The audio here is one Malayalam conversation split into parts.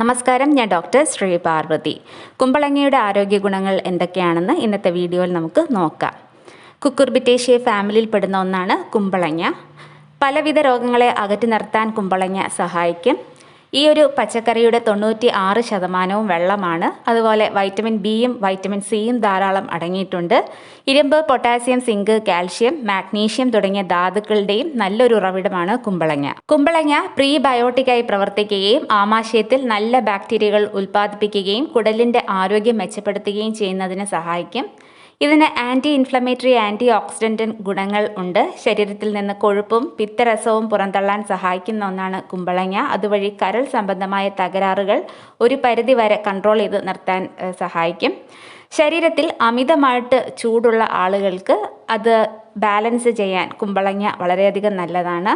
നമസ്കാരം ഞാൻ ഡോക്ടർ ശ്രീ പാർവതി. കുമ്പളങ്ങയുടെ ആരോഗ്യ ഗുണങ്ങൾ എന്തൊക്കെയാണെന്ന് ഇന്നത്തെ വീഡിയോയിൽ നമുക്ക് നോക്കാം. കുക്കുർബിറ്റേഷ്യ ഫാമിലിയിൽ പെടുന്ന ഒന്നാണ് കുമ്പളങ്ങ. പലവിധ രോഗങ്ങളെ അകറ്റി നിർത്താൻ കുമ്പളങ്ങ സഹായിക്കും. ഈ ഒരു പച്ചക്കറിയുടെ തൊണ്ണൂറ്റി ആറ് ശതമാനവും വെള്ളമാണ്. അതുപോലെ വൈറ്റമിൻ ബിയും വൈറ്റമിൻ സിയും ധാരാളം അടങ്ങിയിട്ടുണ്ട്. ഇരുമ്പ് പൊട്ടാസ്യം സിങ്ക് കാൽഷ്യം മാഗ്നീഷ്യം തുടങ്ങിയ ധാതുക്കളുടെയും നല്ലൊരു ഉറവിടമാണ് കുമ്പളങ്ങ. കുമ്പളങ്ങ പ്രീബയോട്ടിക്കായി പ്രവർത്തിക്കുകയും ആമാശയത്തിൽ നല്ല ബാക്ടീരിയകൾ ഉൽപ്പാദിപ്പിക്കുകയും കുടലിന്റെ ആരോഗ്യം മെച്ചപ്പെടുത്തുകയും ചെയ്യുന്നതിന് സഹായിക്കും. ഇതിന് ആന്റി ഇൻഫ്ലമേറ്ററി ആന്റി ഓക്സിഡന്റ് ഗുണങ്ങൾ ഉണ്ട്. ശരീരത്തിൽ നിന്ന് കൊഴുപ്പും പിത്തരസവും പുറന്തള്ളാൻ സഹായിക്കുന്ന ഒന്നാണ് കുമ്പളങ്ങ. അതുവഴി കരൾ സംബന്ധമായ തകരാറുകൾ ഒരു പരിധി വരെ കൺട്രോൾ ചെയ്ത് നിർത്താൻ സഹായിക്കും. ശരീരത്തിൽ അമിതമായിട്ട് ചൂടുള്ള ആളുകൾക്ക് അത് ബാലൻസ് ചെയ്യാൻ കുമ്പളങ്ങ വളരെയധികം നല്ലതാണ്.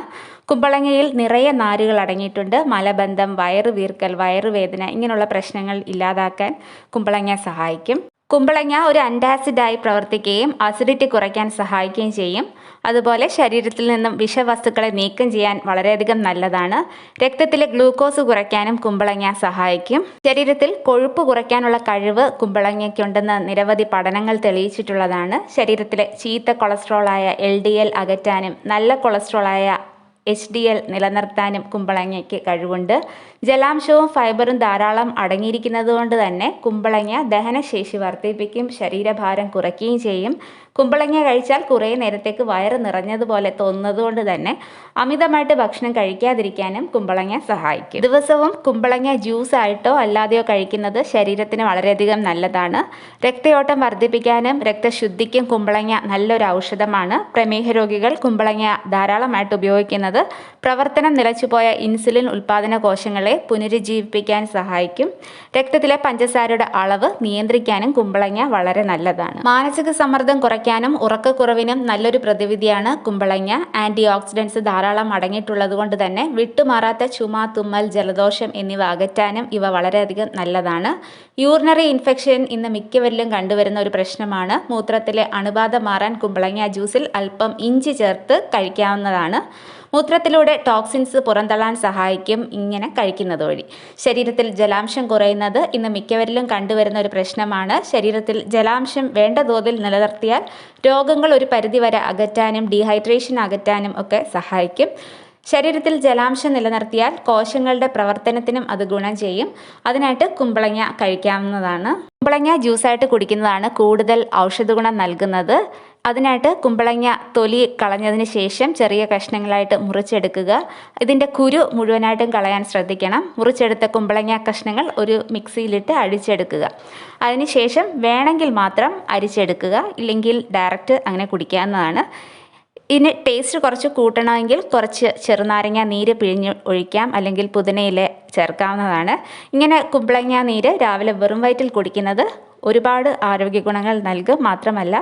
കുമ്പളങ്ങയിൽ നിറയെ നാരുകൾ അടങ്ങിയിട്ടുണ്ട്. മലബന്ധം വയറ് വീർക്കൽ വയറുവേദന ഇങ്ങനെയുള്ള പ്രശ്നങ്ങൾ ഇല്ലാതാക്കാൻ കുമ്പളങ്ങ സഹായിക്കും. കുമ്പളങ്ങ ഒരു അന്റാസിഡായി പ്രവർത്തിക്കുകയും അസിഡിറ്റി കുറയ്ക്കാൻ സഹായിക്കുകയും ചെയ്യും. അതുപോലെ ശരീരത്തിൽ നിന്നും വിഷവസ്തുക്കളെ നീക്കം ചെയ്യാൻ വളരെയധികം നല്ലതാണ്. രക്തത്തിലെ ഗ്ലൂക്കോസ് കുറയ്ക്കാനും കുമ്പളങ്ങ സഹായിക്കും. ശരീരത്തിൽ കൊഴുപ്പ് കുറയ്ക്കാനുള്ള കഴിവ് കുമ്പളങ്ങയ്ക്കുണ്ടെന്ന് നിരവധി പഠനങ്ങൾ തെളിയിച്ചിട്ടുള്ളതാണ്. ശരീരത്തിലെ ചീത്ത കൊളസ്ട്രോളായ എൽ ഡി എൽ അകറ്റാനും നല്ല കൊളസ്ട്രോളായ എച്ച് ഡി എൽ നിലനിർത്താനും കുമ്പളങ്ങയ്ക്ക് കഴിവുണ്ട്. ജലാംശവും ഫൈബറും ധാരാളം അടങ്ങിയിരിക്കുന്നതുകൊണ്ട് തന്നെ കുമ്പളങ്ങ ദഹനശേഷി വർദ്ധിപ്പിക്കും ശരീരഭാരം കുറയ്ക്കുകയും ചെയ്യും. കുമ്പളങ്ങ കഴിച്ചാൽ കുറേ നേരത്തേക്ക് വയറ് നിറഞ്ഞതുപോലെ തോന്നുന്നതുകൊണ്ട് തന്നെ അമിതമായിട്ട് ഭക്ഷണം കഴിക്കാതിരിക്കാനും കുമ്പളങ്ങ സഹായിക്കും. ദിവസവും കുമ്പളങ്ങ ജ്യൂസ് ആയിട്ടോ അല്ലാതെയോ കഴിക്കുന്നത് ശരീരത്തിന് വളരെയധികം നല്ലതാണ്. രക്തയോട്ടം വർദ്ധിപ്പിക്കാനും രക്തശുദ്ധിക്കും കുമ്പളങ്ങ നല്ലൊരു ഔഷധമാണ്. പ്രമേഹ രോഗികൾ കുമ്പളങ്ങ ധാരാളമായിട്ട് ഉപയോഗിക്കുന്നത്. പ്രവർത്തനം നിലച്ചുപോയ ഇൻസുലിൻ ഉൽപ്പാദന കോശങ്ങളെ പുനരുജ്ജീവിപ്പിക്കാൻ സഹായിക്കും. രക്തത്തിലെ പഞ്ചസാരയുടെ അളവ് നിയന്ത്രിക്കാനും കുമ്പളങ്ങ വളരെ നല്ലതാണ്. മാനസിക സമ്മർദ്ദം കുറയ്ക്കാനും ഉറക്കക്കുറവിനും നല്ലൊരു പ്രതിവിധിയാണ് കുമ്പളങ്ങ. ആന്റി ഓക്സിഡൻസ് ധാരാളം അടങ്ങിയിട്ടുള്ളത് കൊണ്ട് തന്നെ വിട്ടുമാറാത്ത ചുമ തുമ്മൽ ജലദോഷം എന്നിവ അകറ്റാനും ഇവ വളരെയധികം നല്ലതാണ്. യൂറിനറി ഇൻഫെക്ഷൻ ഇന്ന് മിക്കവരിലും കണ്ടുവരുന്ന ഒരു പ്രശ്നമാണ്. മൂത്രത്തിലെ അണുബാധ മാറാൻ കുമ്പളങ്ങ ജ്യൂസിൽ അല്പം ഇഞ്ചി ചേർത്ത് കഴിക്കാവുന്നതാണ്. മൂത്രത്തിലൂടെ ടോക്സിൻസ് പുറന്തള്ളാൻ സഹായിക്കും ഇങ്ങനെ കഴിക്കുന്നത് വഴി. ശരീരത്തിൽ ജലാംശം കുറയുന്നത് ഇന്ന് മിക്കവരിലും കണ്ടുവരുന്ന ഒരു പ്രശ്നമാണ്. ശരീരത്തിൽ ജലാംശം വേണ്ട തോതിൽ നിലനിർത്തിയാൽ രോഗങ്ങൾ ഒരു പരിധിവരെ അകറ്റാനും ഡീഹൈഡ്രേഷൻ അകറ്റാനും ഒക്കെ സഹായിക്കും. ശരീരത്തിൽ ജലാംശം നിലനിർത്തിയാൽ കോശങ്ങളുടെ പ്രവർത്തനത്തിനും അത് ഗുണം ചെയ്യും. അതിനായിട്ട് കുമ്പളങ്ങ കഴിക്കാവുന്നതാണ്. കുമ്പളങ്ങ ജ്യൂസായിട്ട് കുടിക്കുന്നതാണ് കൂടുതൽ ഔഷധഗുണം നൽകുന്നത്. അതിനായിട്ട് കുമ്പളങ്ങ തൊലി കളഞ്ഞതിന് ശേഷം ചെറിയ കഷ്ണങ്ങളായിട്ട് മുറിച്ചെടുക്കുക. ഇതിന്റെ കുരു മുഴുവനായിട്ടും കളയാൻ ശ്രദ്ധിക്കണം. മുറിച്ചെടുത്ത കുമ്പളങ്ങ കഷ്ണങ്ങൾ ഒരു മിക്സിയിലിട്ട് അടിച്ചെടുക്കുക. അതിനുശേഷം വേണമെങ്കിൽ മാത്രം അരിച്ചെടുക്കുക. ഇല്ലെങ്കിൽ ഡയറക്റ്റ് അങ്ങനെ കുടിക്കാവുന്നതാണ്. ഇതിന് ടേസ്റ്റ് കുറച്ച് കൂട്ടണമെങ്കിൽ കുറച്ച് ചെറുനാരങ്ങ നീര് പിഴിഞ്ഞ് ഒഴിക്കാം അല്ലെങ്കിൽ പുതിനയില ചേർക്കാവുന്നതാണ്. ഇങ്ങനെ കുമ്പളങ്ങ നീര് രാവിലെ വെറും വയറ്റിൽ കുടിക്കുന്നത് ഒരുപാട് ആരോഗ്യ ഗുണങ്ങൾ നൽകും. മാത്രമല്ല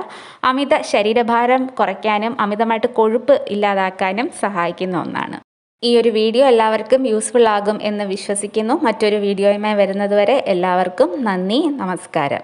അമിത ശരീരഭാരം കുറയ്ക്കാനും അമിതമായിട്ട് കൊഴുപ്പ് ഇല്ലാതാക്കാനും സഹായിക്കുന്ന ഒന്നാണ്. ഈ ഒരു വീഡിയോ എല്ലാവർക്കും യൂസ്ഫുൾ ആകും എന്ന് വിശ്വസിക്കുന്നു. മറ്റൊരു വീഡിയോയുമായി വരുന്നതുവരെ എല്ലാവർക്കും നന്ദി നമസ്കാരം.